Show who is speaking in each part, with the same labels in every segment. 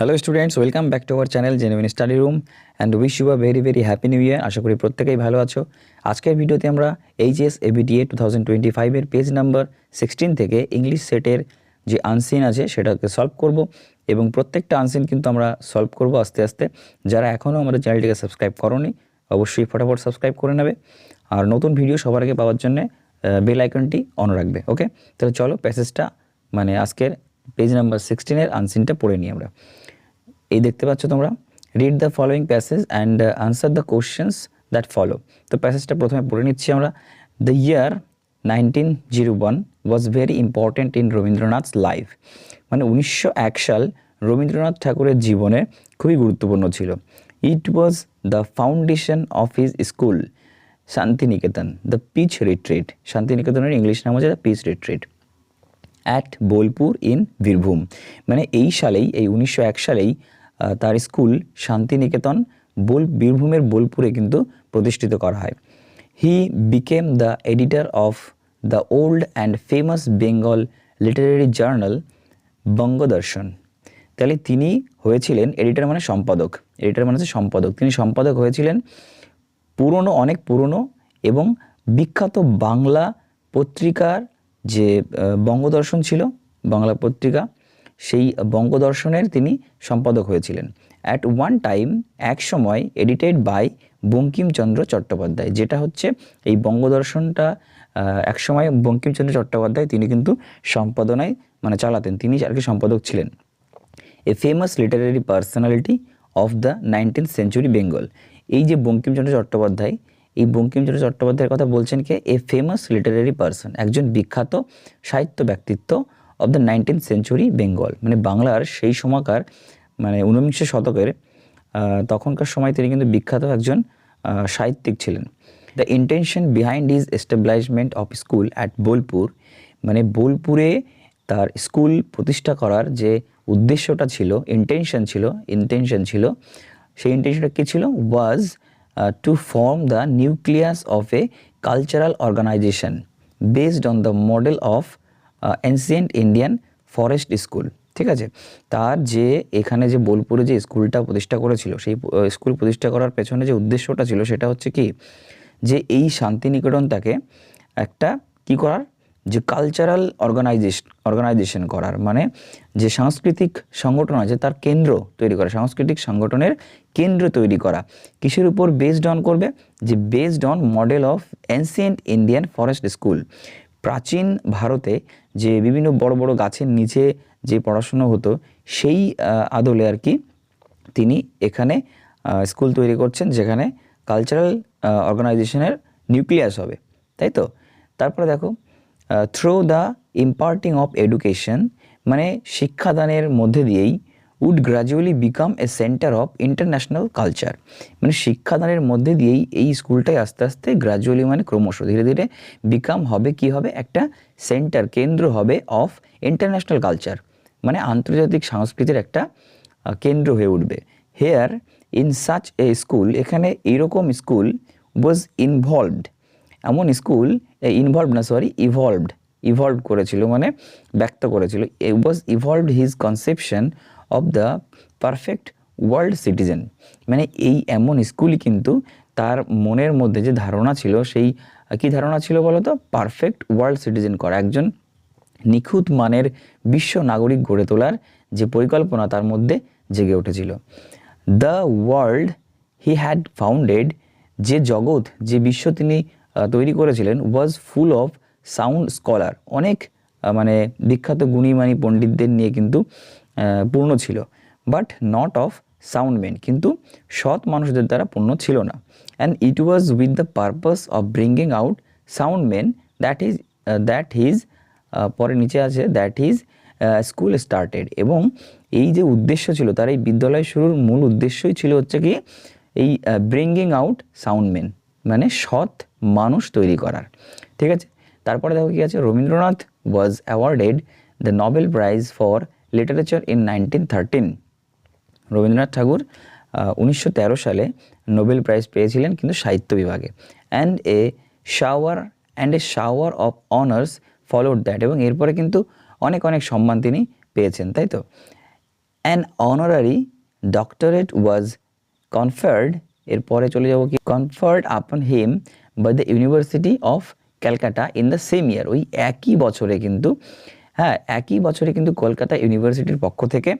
Speaker 1: Hello students welcome back to our channel genuine study room and wish you a very very happy new year আশা করি প্রত্যেকেই ভালো আছো। আজকের ভিডিওতে আমরা HS ABTA two thousand twenty ফাইভের পেজ নাম্বার সিক্সটিন থেকে ইংলিশ সেটের যে আনসিন আছে, সেটাকে সলভ করব। এবং প্রত্যেকটা আনসিন কিন্তু আমরা সলভ করব আস্তে আস্তে। যারা এখনও আমাদের চ্যানেলটিকে সাবস্ক্রাইব করনি, অবশ্যই ফটাফট সাবস্ক্রাইব করে নেবে। আর নতুন ভিডিও সবার আগে পাওয়ার জন্য বেল আইকনটি অন রাখবে ওকে তাহলে চলো প্যাসেজটা মানে আজকের পেজ নাম্বার সিক্সটিনের আনসিনটা পড়ে নিই আমরা। এই দেখতে পাচ্ছ তোমরা? Read the following passage and answer the questions that follow তো প্যাসেজটা প্রথমে পড়ে নিচ্ছি আমরা। The year nineteen zero one was very important in Rabindranath's life মানে উনিশশো এক সাল রবীন্দ্রনাথ ঠাকুরের জীবনে খুবই গুরুত্বপূর্ণ ছিল। It was the foundation of his school Shantiniketan the peace retreat শান্তিনিকেতনের ইংলিশ নাম হচ্ছে the peace retreat at Bolpur in Birbhum. মানে এই সালেই, এই উনিশশো এক সালেই তার স্কুল শান্তিনিকেতন বোল, বীরভূমের বোলপুরে কিন্তু প্রতিষ্ঠিত করা হয়। He became the editor of the old and famous Bengal literary journal Bangadarshan তাহলে তিনি হয়েছিলেন এডিটর মানে সম্পাদক। এডিটর মানে হচ্ছে সম্পাদক। তিনি সম্পাদক হয়েছিলেন পুরনো, অনেক পুরনো এবং বিখ্যাত বাংলা পত্রিকার যে বঙ্গদর্শন ছিল, বাংলা পত্রিকা সেই বঙ্গদর্শনের তিনি সম্পাদক হয়েছিলেন। অ্যাট ওয়ান টাইম এক সময় এডিটেড বাই বঙ্কিমচন্দ্র চট্টোপাধ্যায়, যেটা হচ্ছে এই বঙ্গদর্শনটা এক সময় বঙ্কিমচন্দ্র চট্টোপাধ্যায় তিনি কিন্তু সম্পাদনায় মানে চালাতেন, তিনি আর কি সম্পাদক ছিলেন। A famous literary personality of the nineteenth century Bengal এই যে বঙ্কিমচন্দ্র চট্টোপাধ্যায়, এই বঙ্কিমচন্দ্র চট্টোপাধ্যায়ের কথা বলছেন কে? এ ফেমাস লিটারারি পার্সন একজন বিখ্যাত সাহিত্য ব্যক্তিত্ব of the nineteenth century Bengal মানে বাংলার সেই সময়কার মানে ঊনবিংশ শতকের তখনকার সময় তিনি কিন্তু বিখ্যাত একজন সাহিত্যিক ছিলেন। The intention behind is establishment of school at Bolpur মানে বোলপুরে তার স্কুল প্রতিষ্ঠা করার যে উদ্দেশ্যটা ছিল ইন্টেনশন ছিল ইন্টেনশন ছিল, সেই ইন্টেনশনটা কী ছিল? Was to form the nucleus of a cultural organization based on the model of ancient Indian forest school ঠিক আছে? তার যে এখানে যে বোলপুরে যে স্কুলটা প্রতিষ্ঠা করেছিল, সেই স্কুল প্রতিষ্ঠা করার পেছনে যে উদ্দেশ্যটা ছিল, সেটা হচ্ছে কি? যে এই শান্তিনিকেতনটাকে একটা কি করার? যে কালচারাল অর্গানাইজেশন অর্গানাইজেশন করার মানে যে সাংস্কৃতিক সংগঠন আছে তার কেন্দ্র তৈরি করা, সাংস্কৃতিক সংগঠনের কেন্দ্র তৈরি করা। কিসের উপর বেসড অন করবে? যে based on model of ancient Indian forest school প্রাচীন ভারতে যে বিভিন্ন বড় বড় গাছের নিচে যে পড়াশুনো হতো, সেই আদলে আর কি তিনি এখানে স্কুল তৈরি করছেন যেখানে কালচারাল অর্গানাইজেশনের নিউক্লিয়াস হবে। তাই তো? তারপরে দেখো through the imparting of education মানে শিক্ষাদানের মধ্যে দিয়েই would gradually become a centre of international culture মানে শিক্ষাদানের মধ্যে দিয়েই এই স্কুলটাই আস্তে আস্তে গ্র্যাজুয়ালি মানে ক্রমশ ধীরে ধীরে বিকাম হবে, কি হবে? একটা সেন্টার কেন্দ্র হবে অফ ইন্টারন্যাশনাল কালচার মানে আন্তর্জাতিক সংস্কৃতির একটা কেন্দ্র হয়ে উঠবে। Here in such a school এখানে এইরকম স্কুল ওয়াজ ইনভলভড এমন স্কুল ইনভলভ না সরি ইভলভড ইভলভ করেছিল মানে ব্যক্ত করেছিল। Was evolved his conception of the perfect world citizen মানে এই এমন স্কুলই কিন্তু তার মনের মধ্যে যে ধারণা ছিল, সেই, কি ধারণা ছিল বলো তো? পারফেক্ট ওয়ার্ল্ড সিটিজেন করা, একজন নিখুঁত মানের বিশ্ব নাগরিক গড়ে তোলার যে পরিকল্পনা তার মধ্যে জেগে উঠেছিল। The world he had founded যে জগৎ, যে বিশ্ব তিনি তৈরি করেছিলেন was full of sound scholar অনেক মানে বিখ্যাত গুণীমানী পণ্ডিতদের নিয়ে কিন্তু পূর্ণ ছিল but not of sound men কিন্তু সৎ মানুষদের দ্বারা পূর্ণ ছিল না। And it was with the purpose of bringing out sound men that is that his পরে নিচে আছে দ্যাট ইজ স্কুল স্টার্টেড এবং এই যে উদ্দেশ্য ছিল, তার এই বিদ্যালয় শুরুর মূল উদ্দেশ্যই ছিল হচ্ছে কি, এই ব্রিঙ্গিং আউট সাউন্ড মেন মানে সৎ মানুষ তৈরি করার। ঠিক আছে? তারপরে দেখো কি আছে? Rabindranath was awarded the Nobel prize for literature in nineteen thirteen Rabindranath Thakur উনিশশো তেরো সালে নোবেল প্রাইজ পেয়েছিলেন কিন্তু সাহিত্য বিভাগে। And a shower and a shower of honours followed that এবং এরপরে কিন্তু অনেক অনেক সম্মান তিনি পেয়েছেন, তাই তো? An honorary doctorate was conferred এরপরে চলে যাব কি? Conferred upon him by the university of Calcutta in the same year ওই একই বছরে কিন্তু হ্যাঁ একই বছরে কিন্তু কলকাতা ইউনিভার্সিটির পক্ষ থেকে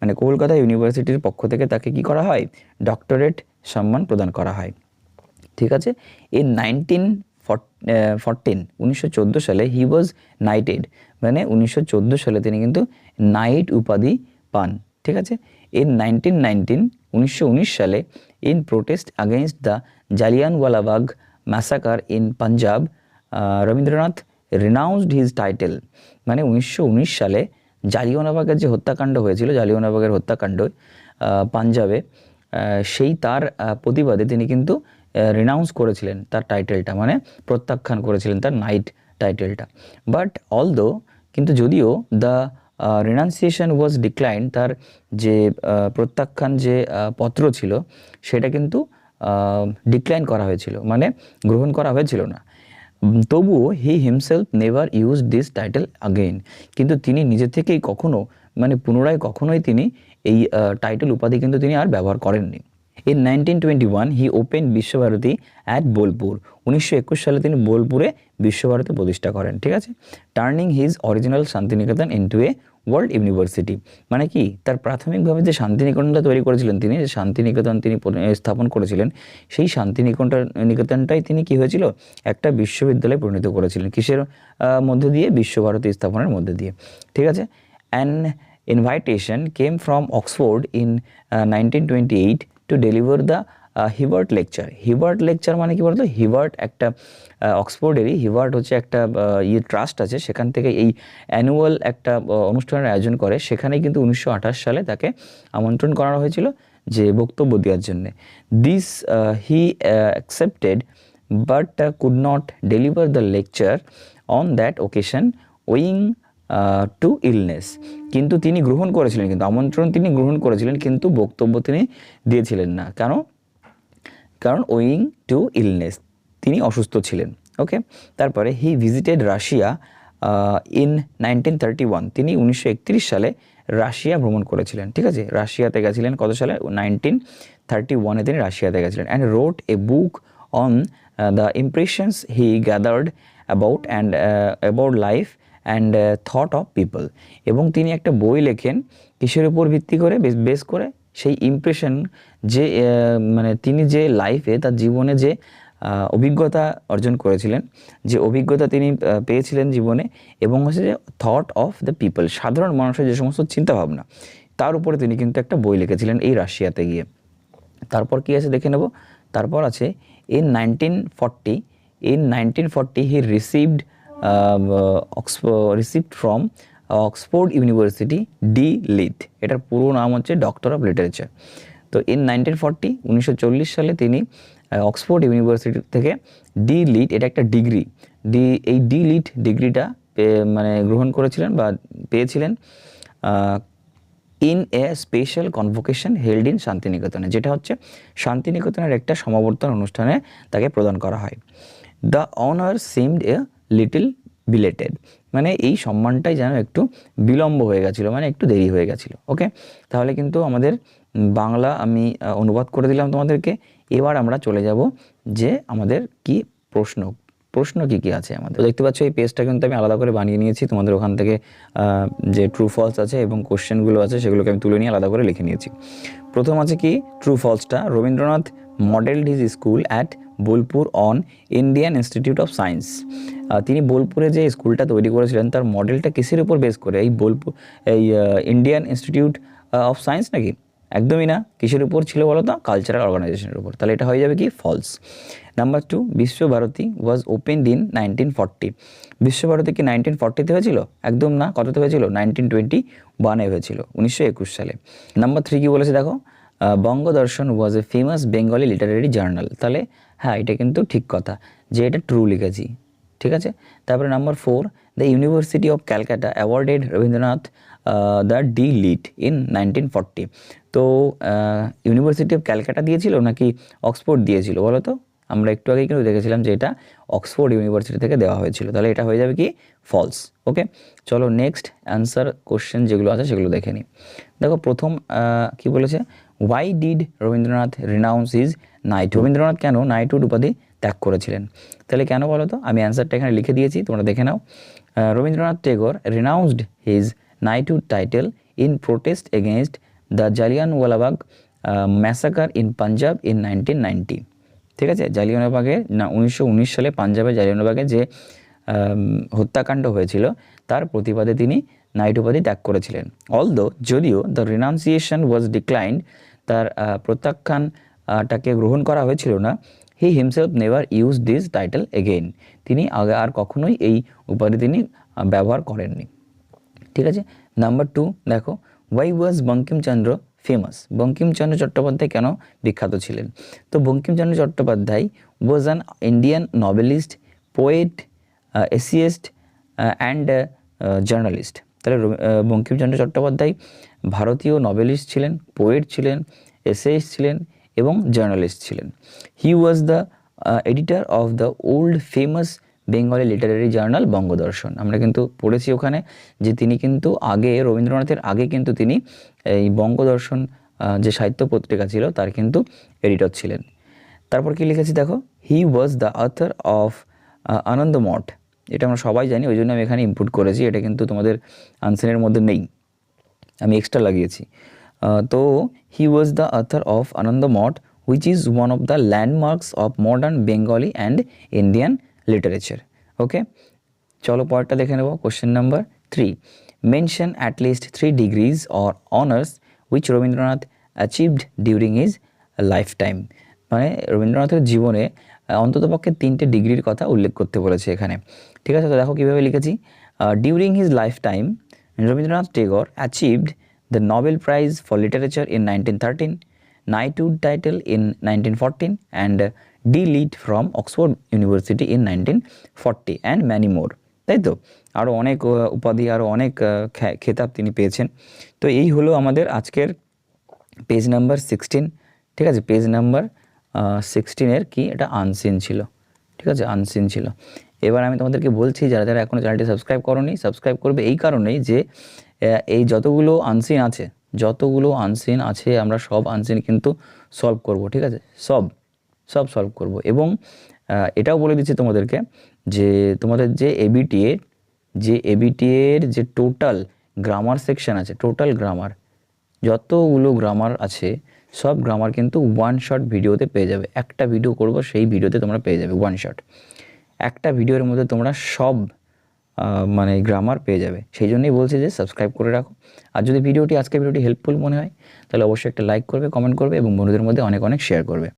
Speaker 1: মানে কলকাতা ইউনিভার্সিটির পক্ষ থেকে তাকে কি করা হয়? ডক্টরেট সম্মান প্রদান করা হয়। ঠিক আছে? ইন নাইনটিন ফরটিন উনিশশো সালে হি ওয়াজ নাইটেড মানে উনিশশো চোদ্দ সালে তিনি কিন্তু নাইট উপাধি পান। ঠিক আছে? ইন নাইনটিন নাইনটিন উনিশশো উনিশ সালে in protest against the Jallianwala Bagh massacre in Punjab Rabindranath renounced his title মানে উনিশশো উনিশ সালে জালিয়ানওয়ালাবাগের যে হত্যাকাণ্ড হয়েছিল, জালিয়ানওয়ালাবাগের হত্যাকাণ্ড পাঞ্জাবে সেই তার প্রতিবাদে তিনি কিন্তু রিনাউন্স করেছিলেন তার টাইটেলটা মানে প্রত্যাখ্যান করেছিলেন তার নাইট টাইটেলটা বাট অলদো কিন্তু যদিও দ্য রিনাউন্সিয়েশন ওয়াজ ডিক্লাইন তার যে প্রত্যাখ্যান যে পত্র ছিল, সেটা কিন্তু ডিক্লাইন করা হয়েছিল মানে গ্রহণ করা হয়েছিল না। তবুও he himself never use this title again কিন্তু তিনি নিজে থেকেই কখনো মানে পুনরায় কখনোই তিনি এই টাইটেল উপাধি কিন্তু তিনি আর ব্যবহার করেননি। In nineteen twenty one he open Visva Bharati at Bolpur. উনিশশো একুশ সালে তিনি বোলপুরে বিশ্বভারতী প্রতিষ্ঠা করেন, ঠিক আছে? Turning his original Shantiniketan into a world university মানে কি? তার প্রাথমিকভাবে যে শান্তিনিকেতনটা তৈরি করেছিলেন তিনি যে শান্তিনিকেতন তিনি স্থাপন করেছিলেন সেই শান্তিনিকেতন নিকেতনটাই তিনি কি হয়েছিল? একটা বিশ্ববিদ্যালয়ে পরিণত করেছিলেন। কিসের মধ্যে দিয়ে? বিশ্বভারতী স্থাপনের মধ্যে দিয়ে। ঠিক আছে? An invitation came from Oxford in uh, 1928 to deliver the uh, Hibbert lecture. Hibbert lecture মানে কি বলতো? হিবার্ট একটা অক্সফোর্ডেরই, হিবার্ট হচ্ছে একটা ইয়ে ট্রাস্ট আছে, সেখান থেকে এই অ্যানুয়াল একটা অনুষ্ঠানের আয়োজন করে। সেখানেই কিন্তু উনিশশো আঠাশ সালে তাকে আমন্ত্রণ করানো হয়েছিল যে বক্তব্য দেওয়ার জন্যে। This he accepted but could not deliver the lecture on that occasion owing to illness কিন্তু তিনি গ্রহণ করেছিলেন, কিন্তু আমন্ত্রণ তিনি গ্রহণ করেছিলেন, কিন্তু বক্তব্য তিনি দিয়েছিলেন না। কেন? কারণ ওয়িং টু ইলনেস তিনি অসুস্থ ছিলেন ওকে তারপরে he visited Russia in nineteen thirty one তিনি উনিশশো একত্রিশ সালে রাশিয়া ভ্রমণ করেছিলেন, ঠিক আছে? রাশিয়াতে গেছিলেন কত সালে? নাইনটিন থার্টি ওয়ানে তিনি রাশিয়াতে গেছিলেন and wrote a book on the impressions he gathered about and about life and thought of people এবং তিনি একটা বই লেখেন, কিসের উপর ভিত্তি করে? বেস বেস করে সেই ইমপ্রেশন যে মানে তিনি যে লাইফে তার জীবনে যে অভিজ্ঞতা অর্জন করেছিলেন, যে অভিজ্ঞতা তিনি পেয়েছিলেন জীবনে এবং হচ্ছে যে থট অফ দ্য পিপল সাধারণ মানুষের যে সমস্ত চিন্তাভাবনা, তার উপরে তিনি কিন্তু একটা বই লিখেছিলেন এই রাশিয়াতে গিয়ে। তারপর কি আছে দেখে নেব? তারপর আছে in nineteen forty in nineteen forty he received received from Oxford university D Lit এটার পুরো নাম হচ্ছে ডক্টর অফ লিটারেচার তো ইন নাইনটিন ফর্টি উনিশশো চল্লিশ সালে তিনি অক্সফোর্ড ইউনিভার্সিটি থেকে ডি লিট এটা একটা ডিগ্রি। ডি, এই ডি লিট ডিগ্রিটা মানে গ্রহণ করেছিলেন বা পেয়েছিলেন in a special convocation held in শান্তিনিকেতনে, যেটা হচ্ছে শান্তিনিকেতনের একটা সমাবর্তন অনুষ্ঠানে তাকে প্রদান করা হয়। The honour seemed a little belated মানে এই সম্মানটাই যেন একটু বিলম্ব হয়ে গেছিল মানে একটু দেরি হয়ে গেছিল ওকে তাহলে কিন্তু আমাদের বাংলা আমি অনুবাদ করে দিলাম তোমাদেরকে। এবার আমরা চলে যাব যে আমাদের কি প্রশ্ন প্রশ্ন কি কি আছে আমাদের। দেখতে পাচ্ছ, এই পেজটা কিন্তু আমি আলাদা করে বানিয়ে নিয়েছি। তোমাদের ওখান থেকে যে ট্রু ফলস আছে এবং কোশ্চেনগুলো আছে সেগুলোকে আমি তুলে নিয়ে আলাদা করে লিখে নিয়েছি। প্রথম আছে কি true ফলসটা Rabindranath modelled his school at Bolpur on Indian Institute of Science. তিনি বোলপুরে যে স্কুলটা তৈরি করেছিলেন, তার মডেলটা কিসের উপর বেস করে? এই বোলপুর এই ইন্ডিয়ান ইনস্টিটিউট অফ সায়েন্স নাকি? একদমই না। কিসের উপর ছিল বলো তো কালচারাল অর্গানাইজেশনের উপর। তাহলে এটা হয়ে যাবে কি? False. Number two, Visvabharati was opened in nineteen forty. Visvabharati কি নাইনটিন ফর্টিতে হয়েছিল? একদম না। কততে হয়েছিল? নাইনটিন টোয়েন্টি ওয়ানে হয়েছিল, উনিশশো একুশ সালে। নাম্বার থ্রি কী বলেছে দেখো? Bangadarshan was a famous Bengali literary journal. তাহলে হ্যাঁ এটা কিন্তু ঠিক কথা যে এটা ট্রু লিখেছি, ঠিক আছে? তারপরে number four the university of Calcutta awarded Rabindranath the D Lit in nineteen forty তো ইউনিভার্সিটি অফ ক্যালকাটা দিয়েছিল নাকি অক্সফোর্ড দিয়েছিল বলো তো? আমরা একটু আগেই কিন্তু দেখেছিলাম যে এটা অক্সফোর্ড ইউনিভার্সিটি থেকে দেওয়া হয়েছিল। তাহলে এটা হয়ে যাবে কি? ফলস ওকে চলো নেক্সট অ্যান্সার কোশ্চেন যেগুলো আছে সেগুলো দেখে নিই। দেখো, প্রথম কি বলেছে? Why did Rabindranath renounce is knight Rabindranath কেন নাইটহুড উপাধি ত্যাগ করেছিলেন? তাহলে কেন বলো তো? আমি অ্যান্সারটা এখানে লিখে দিয়েছি, তোমরা দেখে নাও। Rabindranath Tagore renounced his knighthood title in protest against the Jallianwala Bagh massacre in Punjab in nineteen ninety ঠিক আছে? জালিয়ানওয়ালাবাগে না, উনিশশো উনিশ সালে পাঞ্জাবে জালিয়ানওয়ালাবাগে যে হত্যাকাণ্ড হয়েছিল, তার প্রতিবাদে তিনি নাইট উপাধি ত্যাগ করেছিলেন। অলদো যদিও দ্য রিনাউন্সিয়েশন ওয়াজ ডিক্লাইন্ড তার প্রত্যাখ্যানটাকে গ্রহণ করা হয়েছিল না he himself never use this title again তিনি আগে আর কখনোই এই উপাধি তিনি ব্যবহার করেননি। ঠিক আছে? নাম্বার টু দেখো why was Bankimchandra famous Bankimchandra Chattopadhyay কেন বিখ্যাত ছিলেন? তো Bankimchandra Chattopadhyay was an Indian novelist poet essayist and journalist তাহলে বঙ্কিমচন্দ্র চট্টোপাধ্যায় ভারতীয় নভেলিস্ট ছিলেন পোয়েট ছিলেন এসেইস্ট ছিলেন এবং জার্নালিস্ট ছিলেন। He was the editor of the old famous Bengali literary journal Bangadarshan আমরা কিন্তু পড়েছি ওখানে যে তিনি কিন্তু আগে, রবীন্দ্রনাথের আগে কিন্তু তিনি এই বঙ্গদর্শন যে সাহিত্য পত্রিকা ছিল তার কিন্তু এডিটর ছিলেন। তারপর কি লিখেছি দেখো? He was the author of Anandamath এটা আমরা সবাই জানি, ওই জন্য আমি এখানে ইনপুট করেছি, এটা কিন্তু তোমাদের আনসারের মধ্যে নেই। আমি এক্সট্রা লাগিয়েছি। তো he was the author of Anandamath which is one of the landmarks of modern Bengali and Indian literature okay চলো পরেরটা দেখে নেব question number three mention at least three degrees or honours which Rabindranath achieved during is lifetime মানে রবীন্দ্রনাথের জীবনে অন্ততপক্ষে তিনটে ডিগ্রির কথা উল্লেখ করতে বলেছে এখানে। ঠিক আছে তো দেখো কীভাবে লিখেছি। During his lifetime Rabindranath Tagore achieved the Nobel prize for literature in nineteen thirteen in nineteen 1914 and uh, D.Litt from Oxford University in 1940 and many more তাই তো? আরও অনেক উপাধি আরও অনেক খেতাব তিনি পেয়েছেন। তো এই হলো আমাদের আজকের পেজ নাম্বার সিক্সটিন ঠিক আছে পেজ নাম্বার সিক্সটিনের কি? এটা আনসিন ছিল। ঠিক আছে? আনসিন ছিল। এবার আমি তোমাদেরকে বলছি, যারা যারা এখনও চ্যানেলটি সাবস্ক্রাইব করোনি সাবস্ক্রাইব করবে এই কারণেই যে এই যতগুলো আনসিন আছে, যতগুলো আনসিন আছে, আমরা সব আনসিন কিন্তু সলভ করব, ঠিক আছে? সব সব সলভ করব। এবং এটাও বলে দিচ্ছি তোমাদেরকে যে, তোমাদের যে এবিটিএ যে এবিটিএর যে টোটাল গ্রামার সেকশন আছে টোটাল গ্রামার যতগুলো গ্রামার আছে সব গ্রামার কিন্তু ওয়ান শট ভিডিওতে পেয়ে যাবে। একটা ভিডিও করব, সেই ভিডিওতে তোমরা পেয়ে যাবে ওয়ান শট একটা ভিডিওর মধ্যে তোমরা সব মানে গ্রামার পেয়ে যাবে। সেই জন্যই বলছি যে সাবস্ক্রাইব করে রাখো। আর যদি ভিডিওটি আজকে ভিডিওটি হেল্পফুল মনে হয়, তাহলে অবশ্যই একটা লাইক করবে কমেন্ট করবে এবং বন্ধুদের মধ্যে অনেক অনেক শেয়ার করবে।